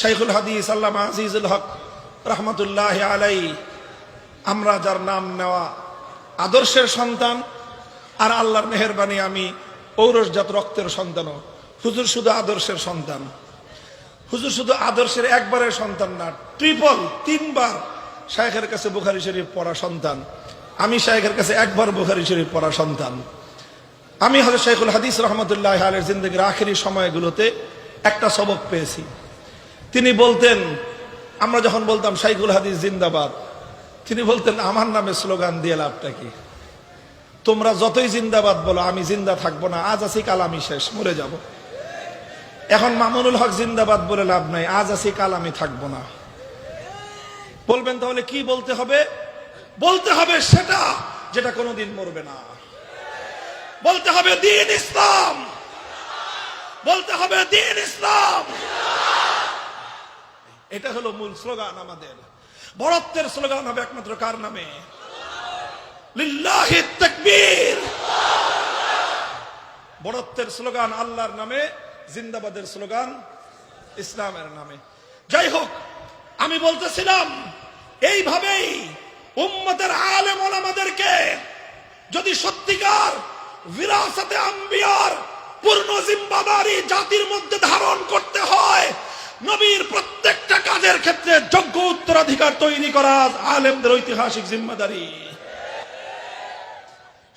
শাইখুল হাদিস আল্লামা আজিজুল হক রহমতুল্লাহ আলাই আমরা যার নাম নেওয়া আদর্শের সন্তান, আর আল্লাহর মেহরবানি আমি ঔরসজাত রক্তের সন্তানও। হুজুর শুধু আদর্শের সন্তান। হুজুর শুধু আদর্শের একবারের সন্তান না ট্রিপল তিনবার শায়েখের কাছে বুখারি শরীফ পড়া সন্তান। আমি শায়েখের কাছে একবার বুখারি শরীফ পড়া সন্তান। আমি হজরত শাইখুল হাদিস রহমতুল্লাহ আলের জিন্দগির আখেরি সময়গুলোতে একটা সবক পেয়েছি। তিনি বলতেন, আমরা যখন বলতাম শাইখুল হাদিস জিন্দাবাদ, তিনি বলতেন, আমার নামে স্লোগান দিয়ে লাভটা কি? তোমরা যতই জিন্দাবাদ বলো, আমি জিন্দা থাকব না, আজ আছি কাল আমি শেষ, মরে যাব। এখন মামুনুল হক জিন্দাবাদ বলে লাভ নাই, আজ আছি কাল আমি থাকব না। বলবেন তাহলে কি বলতে হবে? বলতে হবে সেটা যেটা কোনোদিন মরবে না। বলতে হবে দিন ইসলাম। বলতে হবে দিন ইসলাম। এটা হলো মূল স্লোগান আমাদের। বড়ত্বের স্লোগান হবে একমাত্র কার নামে? লিল্লাহি স্লোগান আল্লাহর নামে, জিন্দাবাদের স্লোগান ইসলামের নামে। যাই হোক, আমি বলতেছিলাম, এইভাবেই উম্মতের আলেম ওলামাদেরকে যদি সত্যিকার বিরাসতে আম্বিয়ার পূর্ণ জিম্বাদারি জাতির মধ্যে ধারণ করতে হয় নবীর প্রত্যেকটা কাজের ক্ষেত্রে যোগ্য উত্তরাধিকার তৈরি করা আলেমদের ঐতিহাসিক জিম্মাদারি।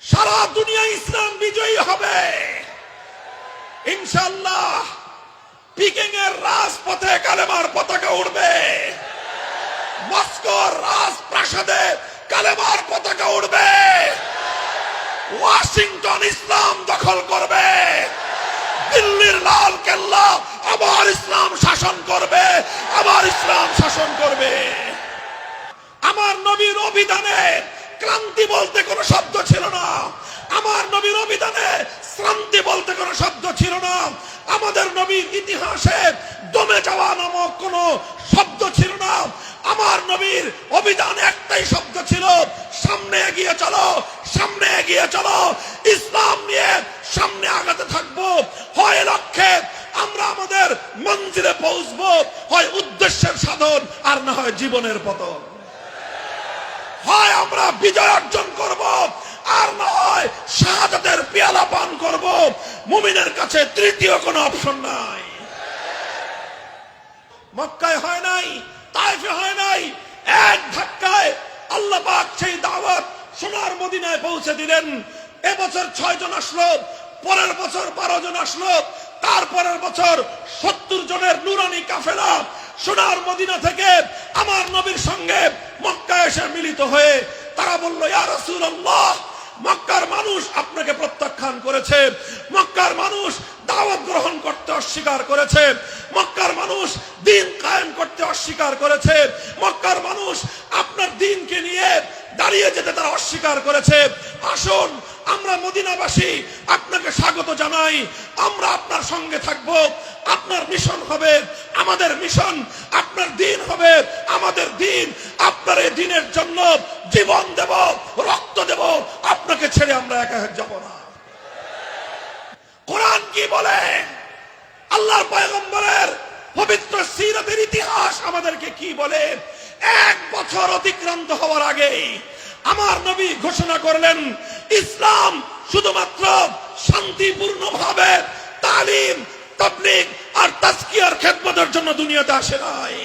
সারা দুনিয়া ইসলাম বিজয়ী হবে। ইনশাল্লাহ পিকিং এর রাজপথে কালেমার পতাকা উড়বে। মস্কোর রাজপ্রাসাদে কালেমার পতাকা উড়বে। ওয়াশিংটন ইসলাম দখল করবে। দিল্লির লাল কেল্লা আবার ইসলাম শাসন করবে আবার ইসলাম শাসন করবে। আমার নবীর অভিধানে ক্রান্তি বলতে কোনো শব্দ ছিল না। আমার নবীর অভিধানে শ্রান্তি বলতে কোনো শব্দ ছিল না। আমাদের নবীর ইতিহাসে দমে যাওয়া নামক কোনো শব্দ ছিল না। আমার নবীর অভিধানে একটাই শব্দ ছিল, সামনে এগিয়ে চলো, সামনে এগিয়ে চলো, ইসলাম নিয়ে সামনে আগাতে থাকব হয় লক্ষ্যে আমরা আমাদের মঞ্জিলে পৌঁছবো, হয় উদ্দেশ্যের সাধন আর না হয় জীবনের পতন। হয় আমরা বিজয় অর্জন করব আর না হয় শাহাদাতের পেয়ালা পান করব। মুমিনের কাছে তৃতীয় কোনো অপশন নাই। মক্কায় হয় নাই, তাইফে হয় নাই, এক ধাক্কায় আল্লাহ পাক সেই দাওয়াত সোনার মদিনায় পৌঁছে দিলেন। এবছর ছয় জন আসলো, পরের বছর বারো জন আসলো তারপরের বছর সত্তর জনের নুরানি কাফেলা সোনার মদিনা থেকে আমার নবীর সঙ্গে মক্কা এসে মিলিত হয়ে তারা বলল, ইয়া রাসূলুল্লাহ, মক্কার মানুষ আপনাকে প্রত্যাখ্যান করেছে। মক্কার মানুষ দাওয়াত গ্রহণ করতে অস্বীকার করেছে। মক্কার মানুষ দিন কায়েম করতে অস্বীকার করেছে। মক্কার মানুষ আপনার দিনকে নিয়ে দাঁড়িয়ে যেতে তারা অস্বীকার করেছে। আসুন, আমরা মদিনাবাসী আপনাকে স্বাগত জানাই। আমরা আপনার সঙ্গে থাকব, আপনার মিশন হবে, আমাদের মিশন আপনার দিন হবে, আমাদের দিন আপনার এই দিনের জন্য জীবন দেব, রক্ত দেব, আপনাকে ছেড়ে আমরা একা যাব না। কোরআন কি বলে? আল্লাহর পয়গম্বরের পবিত্র সিরাতের ইতিহাস আমাদেরকে কি বলে? এক বছর অতিক্রান্ত হওয়ার আগেই আমার নবী ঘোষণা করলেন, ইসলাম শুধুমাত্র শান্তিপূর্ণ ভাবে তালিম, তাবলিগ আর তাজকিয়ার খেদমতের জন্য দুনিয়াতে আসে নাই।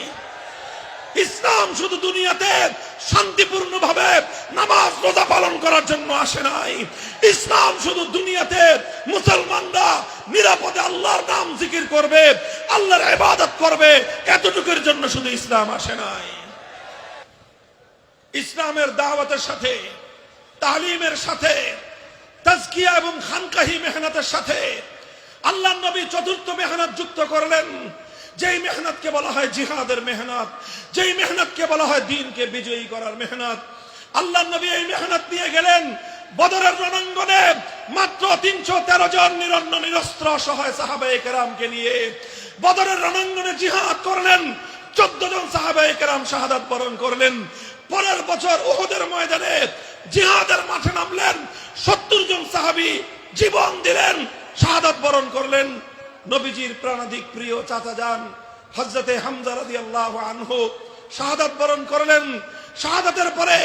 ইসলাম শুধু দুনিয়াতে শান্তিপূর্ণ ভাবে নামাজ, রোজা পালন করার জন্য আসে নাই। ইসলাম শুধু দুনিয়াতে মুসলমানরা নিরাপদে আল্লাহর নাম জিকির করবে, আল্লাহর ইবাদত করবে, এতটুকুর জন্য শুধু ইসলাম আসে নাই। ইসলামের দাওয়াতের সাথে, তালিমের সাথে তাজকিয়া এবং খানকাহি মেহনতের সাথে আল্লাহ নবী চতুর্থ মেহনত যুক্ত করলেন। যেই মেহনতকে বলা হয় জিহাদের মেহনত, যেই মেহনতকে বলা হয় দিনকে বিজয়ী করার মেহনত। আল্লাহ নবী এই মেহনত নিয়ে গেলেন বদরের রণাঙ্গনে মাত্র তিনশো তেরো জন নিরন্ন নিরস্ত্র সহায় সাহাবাই কেরামকে নিয়ে বদরের রণাঙ্গনে জিহাদ করলেন। চোদ্দ জন সাহাবাই কেরাম শাহাদাত বরণ করলেন। পরের বছর উহুদের ময়দানে জিহাদের মাঠে নামলেন, সত্তর জন সাহাবি জীবন দিলেন, শাহাদাত বরণ করলেন। নবীজির প্রাণাধিক প্রিয় চাচা যান হজরতে হামজা রাদিয়াল্লাহু আনহু শাহাদাত বরণ করলেন। শাহাদাতের পরে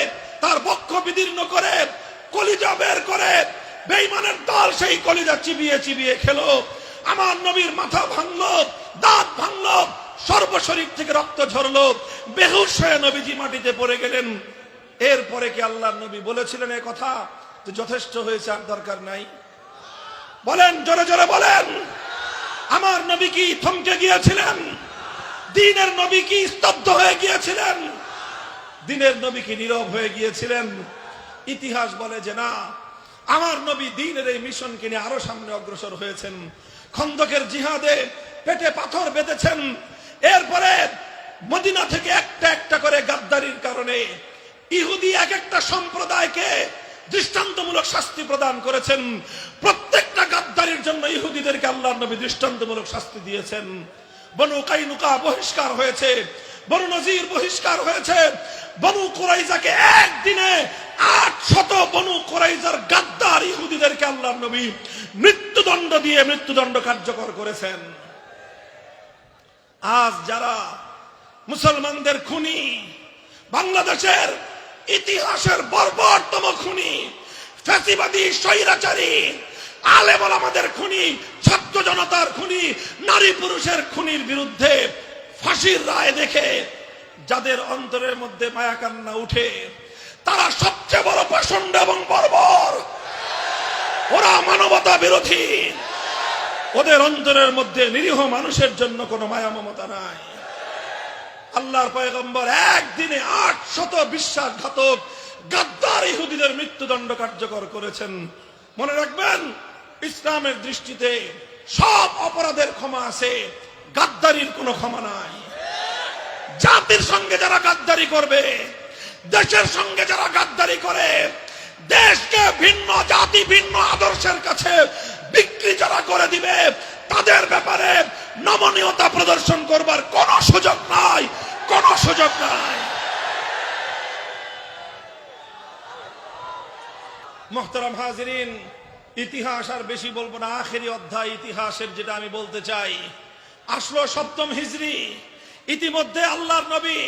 তার বক্ষ বিদীর্ণ করে, কলিজা বের করে, বেঈমানের দল সেই কলিজা চিবিয়ে চিবিয়ে খেলো। আমার নবীর মাথা ভাঙলো, দাঁত ভাঙলো, সর্বশরীর থেকে রক্ত ঝরলো। বেহুশ হয়ে নবীজি মাটিতে পড়ে গেলেন। এরপরে কি আল্লাহর নবী বলেছিলেন এ কথা? যে যথেষ্ট হয়েছে, আর দরকার নাই। বলেন, জোরে জোরে বলেন। আমার নবী কি থমকে গিয়েছিলেন? দিনের নবী কি স্তব্ধ হয়ে গিয়েছিলেন? দিনের নবী কি নীরব হয়ে গিয়েছিলেন? ইতিহাস বলে যে না, আমার নবী দিনের এই মিশনকে নিয়ে আরও সামনে অগ্রসর হয়েছেন। খন্দকের জিহাদে পেটে পাথর বেঁধেছেন। এরপরে মদিনা থেকে একটা একটা করে গাদ্দারির কারণে ইহুদি এক একটা সম্প্রদায়কে দৃষ্টান্তমূলক শাস্তি প্রদান করেছেন। প্রত্যেকটা গাদ্দারির জন্য ইহুদিদেরকে আল্লাহ নবী দৃষ্টান্তমূলক শাস্তি দিয়েছেন। বনু কাইনুকা বহিষ্কার হয়েছে, বনু নজির বহিষ্কার হয়েছে। বনু কোরাইজাকে একদিনে আট শত বনু কোরাইজার গাদ্দার ইহুদিদেরকে আল্লাহ নবী মৃত্যুদণ্ড দিয়ে মৃত্যুদণ্ড কার্যকর করেছেন। আজ যারা মুসলমানদের খুনি, বাংলাদেশের ইতিহাসের বর্বরতম খুনি, ফ্যাসিবাদী, স্বৈরাচারী আলেবল আমাদের খুনি, ছাত্র জনতার খুনি, নারী পুরুষের খুনির বিরুদ্ধে ফাঁসির রায় দেখে যাদের অন্তরের মধ্যে মায়া কান্না উঠে, তারা সবচেয়ে বড় প্রচণ্ড এবং বর্বর। ওরা মানবতা বিরোধী। ওদের অন্তরের মধ্যে নিরীহ মানুষের জন্য কোনো মায়া মমতা নাই। আল্লাহর পয়গম্বর একদিনে আট শত বিশ্বাসঘাতক গাদ্দার ইহুদিদের মৃত্যুদণ্ড কার্যকর করেছেন। মনে রাখবেন, ইসলামের দৃষ্টিতে সব অপরাধের ক্ষমা আছে, গাদ্দারির কোনো ক্ষমা নাই। জাতির সঙ্গে যারা গাদ্দারি করবে, দেশের সঙ্গে যারা গাদ্দারি করে, দেশকে ভিন্ন জাতি, ভিন্ন আদর্শের কাছে বিক্রি যারা করে দিবে, তাদের ব্যাপারে নমনীয়তা প্রদর্শন সুযোগ নাই। মোহতারাম হাজিরিন, ইতিহাস আর বেশি বলব না, আখেরি অধ্যায় ইতিহাসের যেটা আমি বলতে চাই। আসলো সপ্তম হিজরি, ইতিমধ্যে আল্লাহর নবী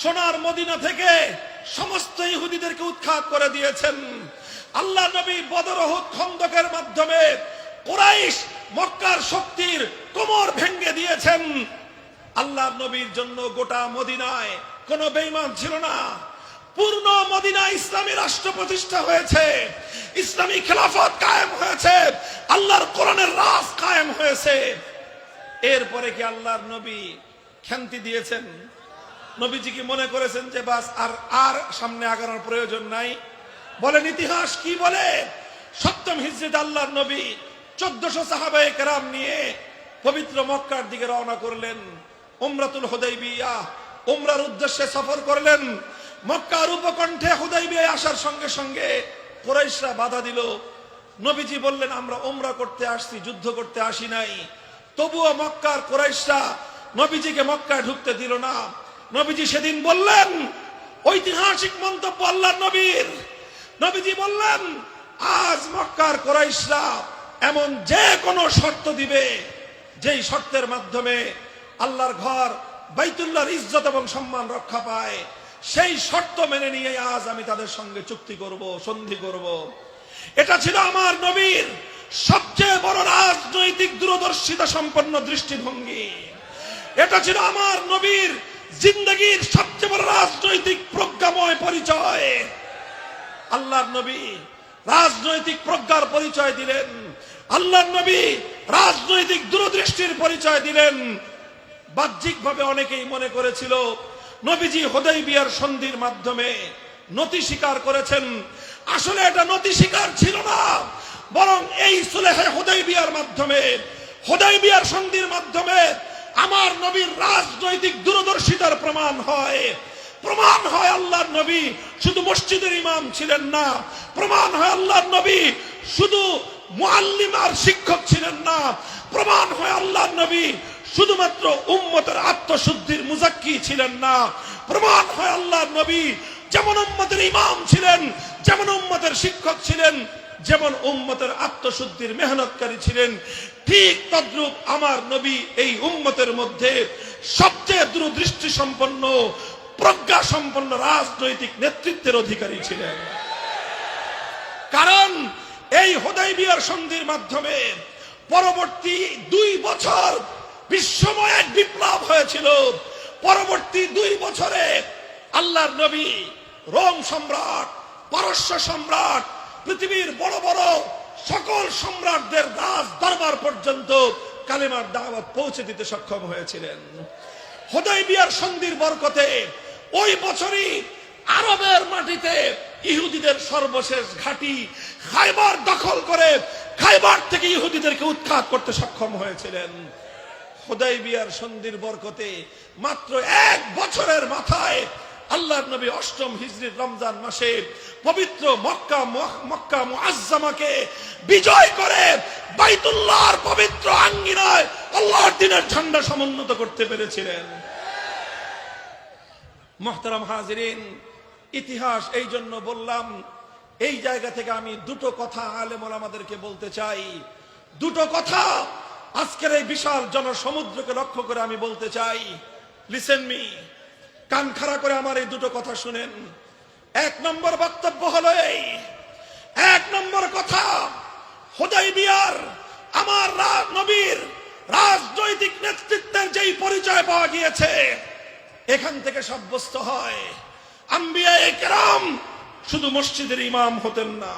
সোনার মদিনা থেকে সমস্ত ইহুদিদেরকে উৎখাত করে দিয়েছেন। আল্লাহ নবী বদরহুদ খন্দকের মাধ্যমে কোরাইশ মক্কার শক্তির কোমর ভেঙ্গে দিয়েছেন। আল্লাহ নবীর জন্য গোটা মদিনায় কোনো বেইমান ছিল না। পূর্ণ মদিনা ইসলামী রাষ্ট্র প্রতিষ্ঠা হয়েছে। ইসলামী খেলাফত কায়েম হয়েছে। আল্লাহর কোরআনের রাজ কায়েম হয়েছে। এরপরে কি আল্লাহর নবী খ্যান্তি দিয়েছেন? নবীজি কি মনে করেছেন যে বাস আর আর সামনে আগানোর প্রয়োজন নাই? বলেন ইতিহাস কি বলে? সপ্তম হিজরিত আল্লাহর নবী চোদ্দশো সাহাবায়ে কেরাম নিয়ে পবিত্র মক্কার দিকে রওনা করলেন। উমরাতুল হুদাইবিয়া। উমরার উদ্দেশ্যে সফর করলেন। মক্কার উপকণ্ঠে হুদাইবিয়া আসার সঙ্গে সঙ্গে কোরাইশরা বাধা দিল। নবীজি বললেন, আমরা উমরা করতে আসছি, যুদ্ধ করতে আসি নাই। তবুও মক্কার কোরাইশরা নবীজিকে মক্কায় ঢুকতে দিল না। নবীজি সেদিন বললেন, ঐতিহাসিক মন্তব্য আল্লাহ নবীর। নবীজি বললেন, আজ মক্কার কোরাইশরা এমন যে কোনো শর্ত দিবে, যেই শর্তের মাধ্যমে আল্লাহর ঘর, বাইতুল্লাহর ইজ্জত এবং সম্মান রক্ষা পায়। সেই শর্ত মেনে নিয়ে আজ আমি তাদের সঙ্গে চুক্তি করব, সন্ধি করব। এটা ছিল আমার নবীর সবচেয়ে বড় রাজনৈতিক দূরদর্শিতা সম্পন্ন দৃষ্টিভঙ্গি। এটা ছিল আমার নবীর জিন্দগির সবচেয়ে বড় রাজনৈতিক প্রজ্ঞাময় পরিচয়। আল্লাহর নবী রাজনৈতিক প্রজ্ঞার পরিচয় দিলেন। আল্লাহর নবী রাজনৈতিক দূরদৃষ্টির পরিচয় দিলেন। বাহ্যিকভাবে অনেকেই মনে করেছিল, নবীজি হোদাই বিয়ার সন্ধির মাধ্যমে নতি স্বীকার করেছেন। আসলে এটা নতি স্বীকার ছিল না, বরং এই সুলেহে হোদাই বিয়ার মাধ্যমে হোদাই বিয়ার সন্ধির মাধ্যমে আমার নবীর রাজনৈতিক দূরদর্শিতার প্রমাণ হয়। প্রমাণ হয় আল্লাহর নবী শুধু মসজিদের ইমাম ছিলেন না, প্রমাণ হয় আল্লাহর নবী শুধু মুআল্লিম আর শিক্ষক ছিলেন না, প্রমাণ হয় আল্লাহর নবী শুধুমাত্র উম্মতের আত্মশুদ্ধির মুজাক্কি ছিলেন না। প্রমাণ হয় আল্লাহর নবী যেমন উম্মতের ইমাম ছিলেন, যেমন উম্মতের শিক্ষক ছিলেন, যেমন উম্মতের আত্মশুদ্ধির মেহনতকারী ছিলেন। ঠিক তদ্রূপ আমার নবী এই উম্মতের মধ্যে সবচেয়ে দূরদৃষ্টি সম্পন্ন প্রজ্ঞা সম্পন্ন রাজনৈতিক নেতৃত্বের অধিকারী ছিলেন। কারণ এই হোদাই বিয়ার সন্ধির মাধ্যমে পরবর্তী দুই বছর বিশ্বময় এক বিপ্লব হয়েছিল। পরবর্তী দুই বছরে আল্লাহর নবী রোম সম্রাট, পারস্য সম্রাট, পৃথিবীর বড় বড় সকল সম্রাটদের দাস দরবার পর্যন্ত কালেমার দাওয়াত পৌঁছে দিতে সক্ষম হয়েছিলেন। হোদাই বিয়ার সন্ধির বরকতে ওই বছরই আরবের মাটিতে ইহুদিদের সর্বশেষ ঘাঁটি খাইবার দখল করে খাইবার থেকে ইহুদিদেরকে উৎখাত করতে সক্ষম হয়েছিলেন। হোদাই বিয়ার সন্ধির বরকতে মাত্র এক বছরের মাথায় আল্লাহর নবী অষ্টম হিজরির রমজান মাসে পবিত্র মক্কা মক্কা মুআজ্জামাকে বিজয় করে বাইতুল্লাহর পবিত্র আঙ্গিনায় আল্লাহর দিনের ঝান্ডা সমুন্নত করতে পেরেছিলেন। মোহতারাম হাজিরিন, ইতিহাস এই জন্য বললাম, এই জায়গা থেকে আমি দুটো কথা আলেমল আমাদেরকে বলতে চাই। দুটো কথা আজকের এই বিশাল জনসমুদ্রকে লক্ষ্য করে আমি বলতে চাই লিসেন মি কান খাড়া করে আমার এই দুটো কথা শুনেন। এক নম্বর বক্তব্য হলো এই, এক নম্বর কথা হোদাই বিয়ার আমার নবীর রাজনৈতিক নেতৃত্বের যেই পরিচয় পাওয়া গিয়েছে, এখান থেকে সাব্যস্ত হয়, আম্বিয়া কেরাম শুধু মসজিদের ইমাম হতেন না।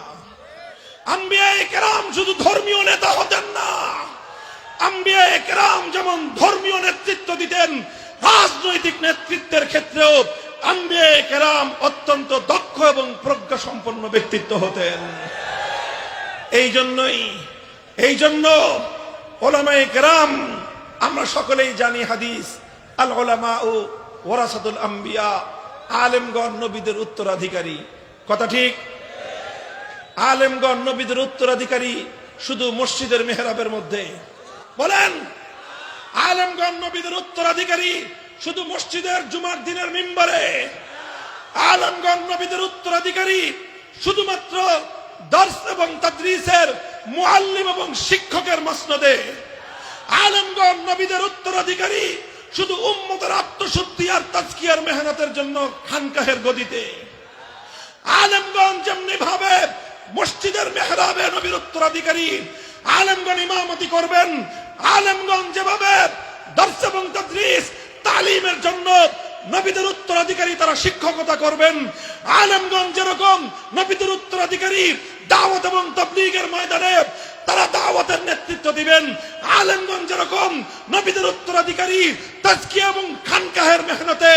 আম্বিয়া কেরাম শুধু ধর্মীয় নেতা হতেন না। আম্বিয়া কেরাম যেমন ধর্মীয় নেতৃত্ব দিতেন, রাজনৈতিক নেতৃত্বের ক্ষেত্রেও আম্বিয়া অত্যন্ত দক্ষ এবং প্রজ্ঞা সম্পন্ন ব্যক্তিত্ব হতেন। এই জন্যই এই জন্য ওলামায়ে কেরাম আমরা সকলেই জানি হাদিস, আল ওলামা ও ওরাসাতুল আম্বিয়া, আলেমগণ নবীদের উত্তরাধিকারী। কথা ঠিক? আলেমগণ নবীদের উত্তরাধিকারী শুধু মসজিদের মেহরাবের মধ্যে। বলেন, আলেমগণ নবীদের উত্তরাধিকারী শুধু মসজিদের জুমার দিনের মিম্বরে। আলমগণ নবীদের উত্তরাধিকারী শুধুমাত্র দর্শ এবং তাদ্রিসের মুআল্লিম এবং শিক্ষকের মসনদে। আলমগণ নবীদের উত্তরাধিকারী শুধু উম্মতের আত্মশুদ্ধি আর তাজকিয়ার মেহনতের জন্য খানকাহের গদিতে। আলমগঞ্জ যেমনি ভাবে মসজিদের মেহরাবে নবীর উত্তরাধিকারী, আলেমগণ ইমামতি করবেন আলেমগঞ্জ যেভাবে দর্শ এবং তদ্রিস তালিমের জন্য নবীদের উত্তরাধিকারী তারা শিক্ষকতা করবেন। আলেমগঞ্জ যেরকম নবীদের উত্তরাধিকারী দাওয়াত এবং তবলিগের ময়দানে তারা দাওয়াতের নেতৃত্ব দিবেন। আলেমগঞ্জ যেরকম নবীদের উত্তরাধিকারী তাজকিয়া এবং খানকাহের মেহনতে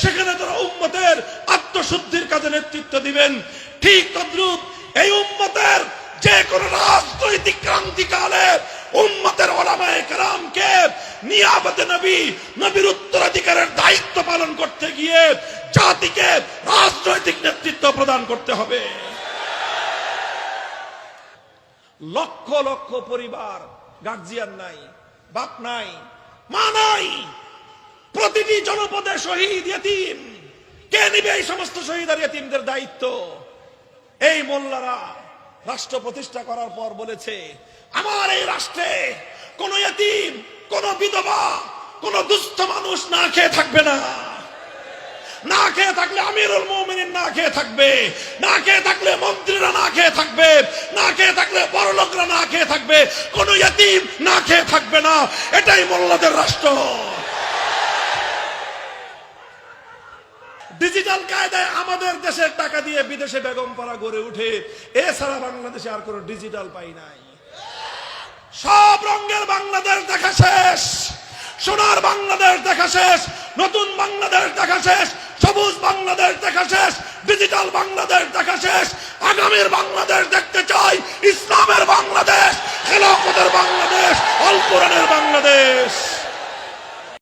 সেখানে তারা উম্মতের আত্মশুদ্ধির কাজে নেতৃত্ব দিবেন। ঠিক তদ্রুপ এই উম্মতের যে কোন রাজনৈতিক ক্রান্তিকালে উম্মতের ওলামায়ে কেরামকে নিয়াবতে নবী, নবীর উত্তরাধিকারের দায়িত্ব পালন করতে গিয়ে জাতিকে রাজনৈতিক নেতৃত্ব প্রদান করতে হবে। লক্ষ লক্ষ পরিবার, গার্জিয়ান নাই, বাপ নাই, মা নাই, প্রতিটি জনপদে শহীদ ইয়েতিম। কে নিবে এই সমস্ত শহীদ আর ইয়েতিমদের দায়িত্ব? এই মোল্লারা রাষ্ট্র প্রতিষ্ঠা করার পর বলেছে, আমার এই রাষ্ট্রে কোন ইয়েতিম কোন বিধবা, কোন দুস্থ মানুষ না খেয়ে থাকবে না। না খেয়ে থাকলে আমিরুল না খেয়ে থাকবে, না খেয়ে থাকলে মন্ত্রীরা না খেয়ে থাকবে, না খেয়ে থাকলে বড় না খেয়ে থাকবে, কোন ইয়েতিম না খেয়ে থাকবে না। এটাই মোল্লাদের রাষ্ট্র। ডিজিটাল কায়দায় আমাদের দেশের টাকা দিয়ে বিদেশে বেগম পাড়া গড়ে উঠে, এছাড়া বাংলাদেশে আর কোনো ডিজিটাল পাই নাই। সব রঙের বাংলাদেশ দেখা শেষ, সোনার বাংলাদেশ দেখা শেষ, নতুন বাংলাদেশ দেখা শেষ, সবুজ বাংলাদেশ দেখা শেষ, ডিজিটাল বাংলাদেশ দেখা শেষ, আগামীর বাংলাদেশ দেখতে চাই, ইসলামের বাংলাদেশ, খেলাফতের বাংলাদেশ অল বাংলাদেশ।